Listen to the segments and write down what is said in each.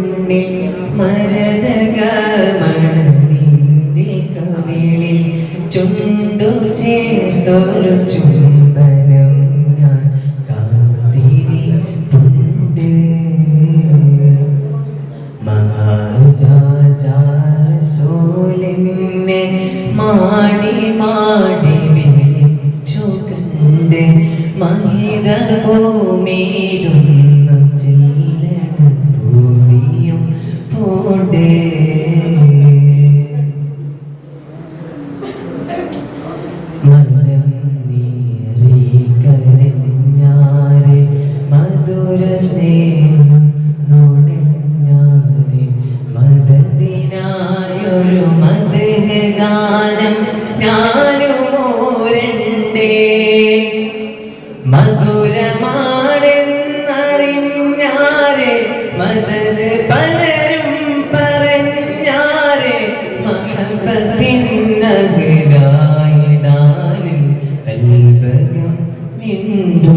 മണ്ണിൽ മരതക മണലിന്റെ കവിളിൽ ചുണ്ടു ചേർത്തൊരു ചുംബനം ഞാൻ കാത്തിരിപ്പുണ്ട്. മഹാരാജാസോലിനെ മാടി മാടി വിളിച്ചു കണ്ട് മഹിത ഭൂമിയിലൊന്നും മധുരമാണെന്നറിഞ്ഞാരെ മദത് പലരും പറഞ്ഞാരെ മഹബത്തിനകലായിടാനും കൽബകം മിണ്ടോ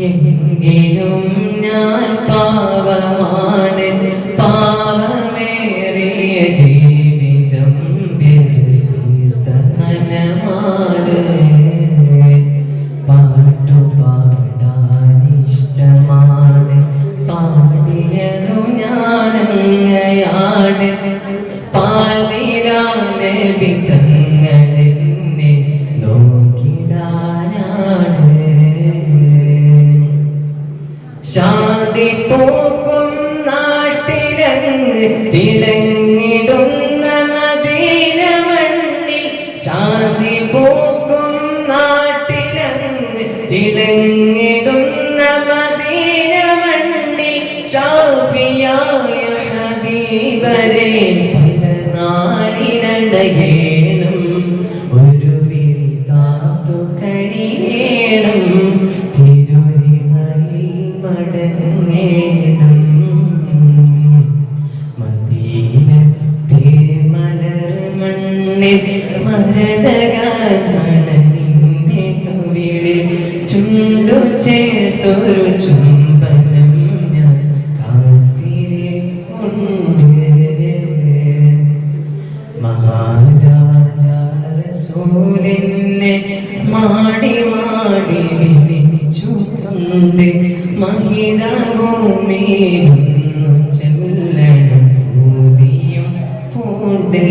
എങ്കിലും ഞാൻ പാവമാണ് പാവമേറിയ ജീവിതം തീർത്ത മനമാണ് പാട്ടുപാടാനിഷ്ടമാണ് പാടിയതും ഞാനങ്ങയാണ് പാൽതീരാന് വിധങ്ങളെന്നെ തിളങ്ങിടുന്ന മദീന മണ്ണിൽ ശാന്തി പോക്കും നാട്ടിലങ്ങ്. തിളങ്ങിടുന്ന മദീന മണ്ണിൽ ഷാഫിയായ ഹബീബരെ കണ്ണിൽ മരതകാലിന്റെ കവിളിൽ ചുണ്ടു ചേർത്തൊരു ചുംബനം ഞാൻ കാത്തിരിപ്പുണ്ട് മഹാരാജാരസൂലിനെ മാടി മാടി വിളിച്ചു കണ്ട് മഹിത ഭൂമിയിൽ ചെല്ലണം പൂതിയും പൂണ്ട്.